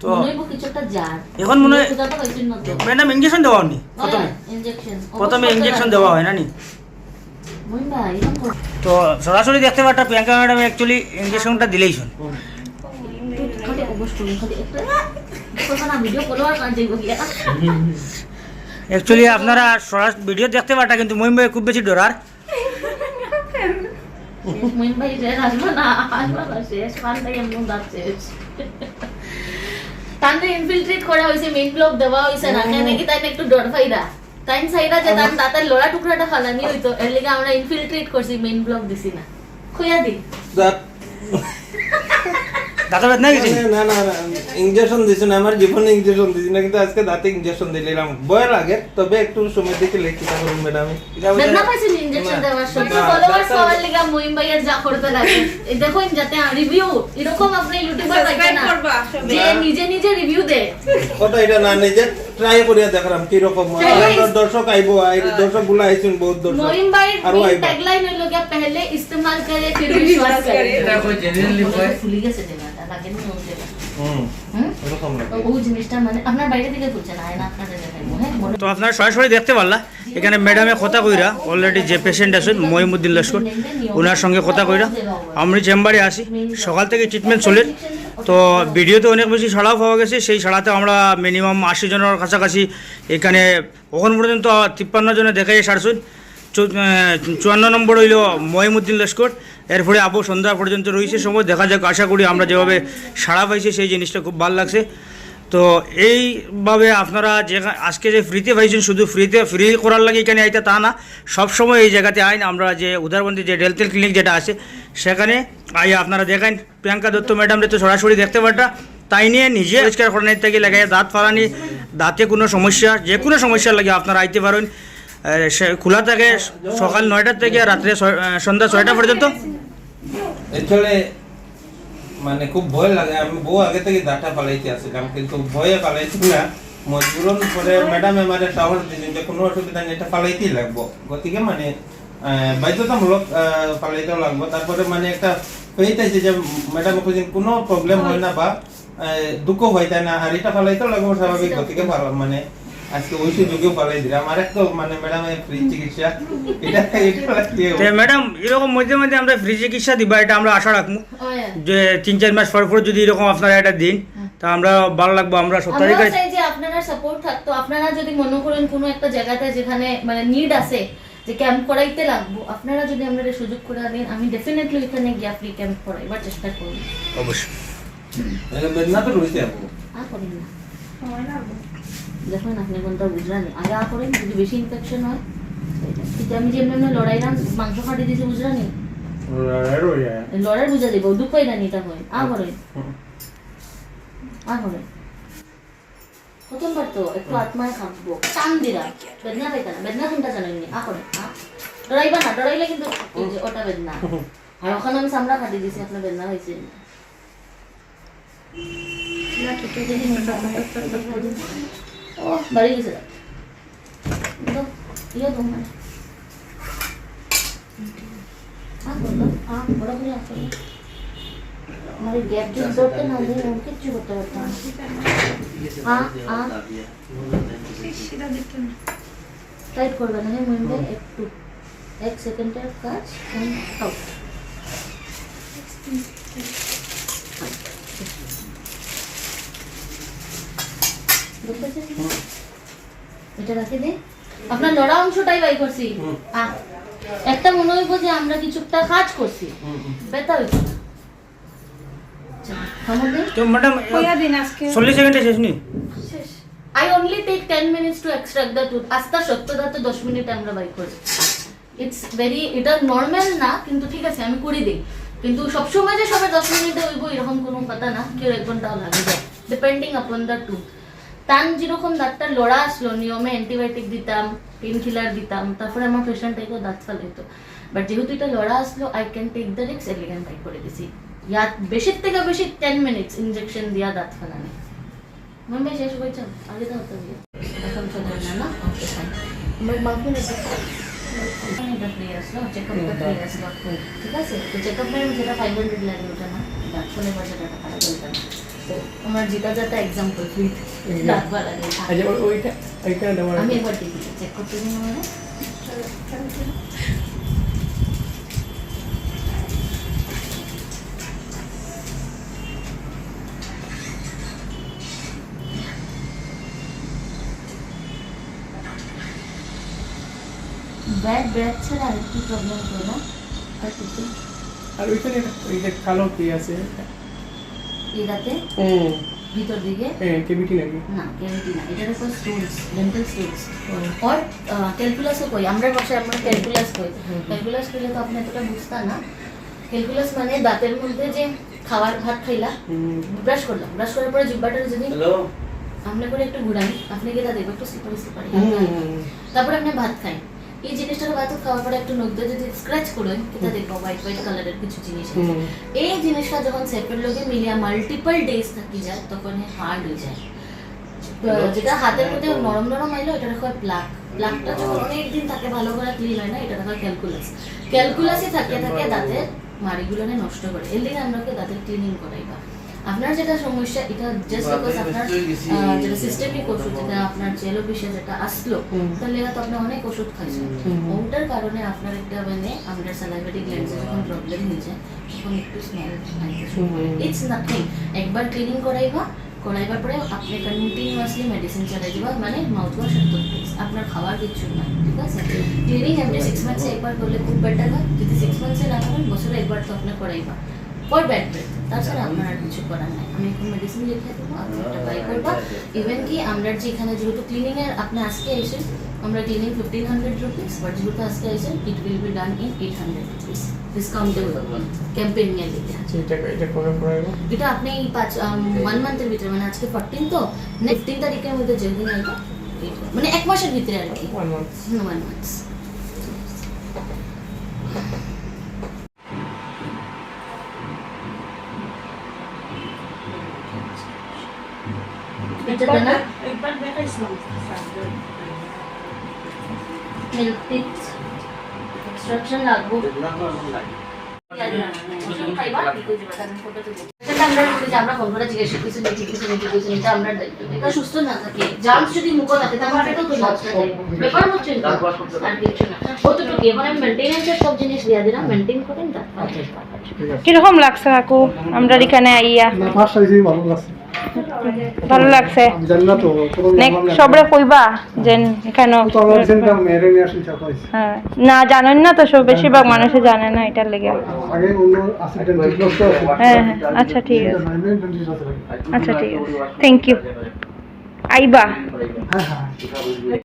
তো এখন মনে হয়- ম্যাডাম ইঞ্জেকশন দেওয়া হয়নি? প্রথমে? ইনজেকশন প্রথমে ইঞ্জেকশন দেওয়া হয় না নি তো সরাসরি দেখতে পারটা প্রিয়াঙ্কা ম্যাডাম অ্যাকচুয়ালি ইঞ্জেকশনটা দিলেই শোন অ্যাকচুয়ালি আপনারা সরাসরি ভিডিও দেখতে পারটা কিন্তু মহিম ভাই খুব বেশি ডরার। মইন ভাই যে আসবে না আসবে শেষ পান্তাই এমন দাঁত শেষ। তান্তে ইনফিলট্রেট করা হয়েছে মেইন ব্লক দেওয়া হয়েছে না কেন কি তাই একটু ডর ফাইদা। তাইন সাইডা যে তান দাঁতের লড়া টুকরাটা ফালানি হইতো এর লিগে আমরা ইনফিলট্রেট করছি মেইন ব্লক দিছি না। খুইয়া দি। দাদা ব্যথা নাই গেছে না না না ইঞ্জেকশন দিছি না আমার জীবনে ইঞ্জেকশন দিছি না কিন্তু আজকে দাঁতে ইঞ্জেকশন দিলাম। ভয় লাগে তবে একটু সময় দেখে লেখি করুন ম্যাডাম। বেদনা পাইছেন ইনজেকশন না, দেওয়ার সময়? ফলোয়ার সবার লাগা হওয়ার ভাইয়া যা করতে লাগে দেখো দেখুন যাতে রিভিউ এরকম আপনি ইউটিউবার পাইছেন না। যে নিজে নিজে রিভিউ দেয়। কথা এটা না নিজে ট্রাই করিয়া দেখলাম কি রকম দর্শক আইবো দর্শকগুলা আইছেন বহুত দর্শক। মরিম ভাই আর আইবো। ট্যাগলাইন হলো গিয়া পহলে ইস্তেমাল করে ফির বিশ্বাস করে দেখো জেনারেলি হয় ফুলি গেছে দেনা লাগে না মানে হ্যাঁ। তো আপনারা সরাসরি দেখতে পারলা? এখানে ম্যাডামে কথা কইরা অলরেডি যে পেশেন্ট আছেন মহিমুদ্দিন লস্কর ওনার সঙ্গে কথা কইরা আমি চেম্বারে আসি। সকাল থেকে ট্রিটমেন্ট চলে। তো ভিডিওতে অনেক বেশি সাড়াও পাওয়া গেছে সেই সাড়াতে আমরা মিনিমাম আশি জনের কাছাকাছি এখানে ওখান পর্যন্ত তিপ্পান্ন জনে দেখাই সারছুন। চুয়ান্ন নম্বর হইল মহিমুদ্দিন লস্কর এরপরে আবু সন্ধ্যা পর্যন্ত রয়েছে, সময় দেখা যাক, আশা করি আমরা যেভাবে সাড়া পাইছি সেই জিনিসটা খুব ভালো লাগছে। তো এইভাবে আপনারা যে আজকে যে ফ্রিতে পাইছেন, শুধু ফ্রিতে, ফ্রি করার লাগে এখানে আইতে তা না। সবসময় এই জায়গাতে আইন, আমরা যে উদারবন্দি যে ডেলতেল ক্লিনিক যেটা আছে, সেখানে আই আপনারা দেখেন। প্রিয়াঙ্কা দত্ত ম্যাডামরে তো সরাসরি দেখতে পারটা। তাই নিয়ে নিজে পরিষ্কার করানোর থেকে লাগাই দাঁত ফালানি। দাঁতে কোনো সমস্যা, যে কোনো সমস্যা লাগে আপনারা আইতে পারেন। খোলা থাকে সকাল নয়টার থেকে রাত্রে সন্ধ্যা ছয়টা পর্যন্ত। এছাড়া মানে খুব ভয় লাগে। আমি বউ আগে থেকে দাঁটা পালাইতে আসছিলাম কিন্তু ভয়ে পালাইছি না, মজবুরন পরে ম্যাডাম আমারে সাহস দিলেন যে কোনো অসুবিধা নেই, এটা পালাইতেই লাগবো। গতিকে মানে বাধ্যতামূলক পালাইতেও লাগবো। তারপরে মানে একটা হইতেছে যে ম্যাডাম খুঁজেন কোনো প্রবলেম হয় না বা দুঃখ হয় তাই না, আর এটা পালাইতেও লাগবো স্বাভাবিক, গতিকে মানে আজকে ওই সুযোগেও পালাই দিলাম আর একটা মানে ম্যাডামের ফ্রি চিকিৎসা। এটা এটা ম্যাডাম এরকম মধ্যে মধ্যে আমরা ফ্রি চিকিৎসা দিবা এটা আমরা আশা রাখব। যে তিন চার মাস পর পর যদি এরকম আপনারা এটা দিন তা আমরা ভালো লাগবো আমরা সপ্তাহে যে আপনারা সাপোর্ট থাকতো আপনারা যদি মনে করেন কোনো একটা জায়গাতে যেখানে মানে নিড আছে যে ক্যাম্প করাইতে লাগবো আপনারা যদি আমরা সুযোগ করে দেন আমি ডেফিনেটলি এখানে গিয়া ফ্রি ক্যাম্প করাইবার চেষ্টা করব। অবশ্যই। বেদনা তো রয়েছে আপু আ না। দেখুন আপনি কোনটা বুঝলেন। আগে আ করেন যদি বেশি ইনফেকশন হয় কিন্তু আমি যে এমনি লড়াইলাম মাংস খাটি দিয়েছি বুঝলানি লড়াই বুঝা দিব দুঃখ পাই না নিটা হয়। আ করেন। আ করেন। প্রথমবার তো একটু আত্মায় খাব টান দিরা বেদনা পাইতা না বেদনা কোনটা জানেননি আ করেন। আ? ডরাইবা না ডরাইলে কিন্তু ওটা বেদনা। আর ওখানে আমি চামড়া কাটি দিয়েছি আপনার বেদনা হয়েছে। ও বাড়ি গেছে দাও ইয়ে দাও মানে আ বলো আ বড় করে আসো আমার গ্যাপ যদি ধরতে না দিলে আমি কিচ্ছু করতে পারতাম না। আ আ সেটা দিতে না টাইট করবে না হ্যাঁ মহিন ভাই একটু এক সেকেন্ডের কাজ আউট এটা রাখে দে। আপনার লড়া অংশটাই বাই করছি। একটা মনে হইব যে আমরা কিছু একটা কাজ করছি। বেতা হইছে না। থামো দে। তো ম্যাডাম কইয়া দিন আজকে। চল্লিশ সেকেন্ডে শেষ নি I only take ten minutes to extract the tooth আস্তা মিনিট আমরা বাই করি ইটস ভেরি এটা নর্মাল না কিন্তু ঠিক আছে আমি করে দিই। কিন্তু সবসময় যে সবাই দশ মিনিটে হইব এরকম কোনো কথা না। কেউ এক ঘন্টাও লাগে যায়। ডিপেন্ডিং আপন দ্য টুথ তান যেরকম দাঁতটা লড়া আসলো নিয়মে অ্যান্টিবায়োটিক দিতাম পেন কিলার দিতাম তারপরে আমার পেশেন্টটাকেও দাঁত ফালাইতো বাট যেহেতু এটা লড়া আসলো আই ক্যান টেক দ্য রিক্স এলিগেন্ট বাই করে দিছি। ইয়া বেশির থেকে বেশি টেন মিনিটস ইনজেকশন দিয়া দাঁত ফালানি। মনে শেষ হয়েছে আগে তো হতো এখন চলে না না? ওকে ফাইন আমার মাকে আসলো ঠিক আছে? তো চেকআপ টাইম যেটা ফাইভ হান্ড্রেড লাগে ওটা না? ডাক্তারের পয়সা টাকা টাকা আমার যেটা যেটা এক্সাম্পল ফ্রি রাখবার আগে আচ্ছা ওই- ওইটা ওইখানে আমি একবার দেখি চেক করতে দিন মানে ব্যাড ব্যাড ছাড়া প্রবলেম আর কিছু? আর ওইখানে ওই যে কালো কি আছে? এটাতে হুম ভিতর দিকে? হ্যাঁ নাকি? না ক্যাভিটি না এটার উপর স্টোনস ডেন্টাল और ক্যালকুলাসও কই আমরা ভাষায় আমরা ক্যালকুলাস কই। ক্যালকুলাস কইলে তো আপনি এতটা বুঝতা না। ক্যালকুলাস মানে দাঁতের মধ্যে যে খাবার ভাত খাইলা ব্রাশ করলাম ব্রাশ করার পরে জিব্বাটার যদি আপনি করে একটু ঘুরাই আপনি গেটা দেখবেন একটু স্লিপারি হুম তারপরে আপনি ভাত খাই। এই খাওয়ার পরে একটু নখ যদি স্ক্র্যাচ এটা দেখব হোয়াইট হোয়াইট কালারের কিছু জিনিস এই জিনিসটা যখন সেপের মিলিয়া মাল্টিপল ডেজ থাকি যায় তখন হার্ড হয়ে যায়। যেটা হাতের মধ্যে নরম নরম আইলো এটা রাখা প্লাক প্লাকটা যখন অনেক দিন থাকে ভালো করে ক্লিন হয় না এটা রাখা ক্যালকুলাস ক্যালকুলাসই থাকে থাকে দাঁতের মাড়িগুলোনে নষ্ট করে। এর দিকে আমরা দাঁতের ক্লিনিং করাইবা আপনার যেটা সমস্যা এটা জাস্ট বিকজ আপনার যেটা সিস্টেমিক ওষুধ যেটা আপনার জেলো বিষে যেটা আসলো। তাহলে তো আপনি অনেক ওষুধ খাইছেন। ওটার কারণে আপনার একটা মানে আপনার স্যালাইভারি গ্ল্যান্ডে যখন প্রবলেম হয়ে যায় তখন একটু স্মেল। ইটস নাথিং একবার ক্লিনিং করাইবা করাইবার পরে আপনি কন্টিনিউয়াসলি মেডিসিন চালাই দিবা মানে মাউথ ওয়াশ আর টুথপেস্ট আপনার খাওয়ার কিছু না ঠিক আছে? ক্লিনিং এভরি সিক্স মান্থসে একবার করলে খুব বেটার হয়। যদি সিক্স মান্থসে না করেন বছরে একবার তো আপনি করাইবা। ফর ব্যাড ব্রেথ তাছাড়া আপনার আর কিছু করার নাই। আমি এখন মেডিসিন লিখে দেবো আপনি একটা বাই করবা। ইভেন কি আমরা যে এখানে যেহেতু ক্লিনিং এর আপনি আজকে এসেন আমরা cleaning fifteen hundred rupees but যেহেতু আজকে এসেন it will be done in eight hundred rupees discountable campaign এর লিখে আচ্ছা এটা এটা কবে করাবো এটা আপনি পাঁচ ওয়ান মান্থের ভিতরে মানে আজকে ফোরটিন তো ফিফটিন তারিখের মধ্যে যেদিন আইবা মানে এক মাসের ভিতরে আর কি। ওয়ান মান্থ ওয়ান মান্থ এটা না একবার দেখাইছিলাম মিল্ক টিট এক্সট্রাকশন লাগবো আমরা ফোন করে জিজ্ঞেস কিছু নেই কিছু নেই সুস্থ না থাকে। জামস যদি মুখে থাকে তাহলে পেটও তো নষ্ট ব্যাপার হচ্ছে না। আর কিছু না। কতটুকু এবার আমি মেনটেনেন্সের সব জিনিস দিয়া দিলাম। মেনটেন করেন কীরকম লাগছে কাকু? আমরা এখানে আইয়া। ভালো লাগছে। ভালো লাগছে। সবরে কইবা যে এখানে হ্যাঁ না জানেন না তো সব বেশিরভাগ মানুষে জানে না এটার লেগে। হ্যাঁ হ্যাঁ আচ্ছা ঠিক আছে। আচ্ছা ঠিক আছে। থ্যাংক ইউ আইবা। হ্যাঁ হ্যাঁ।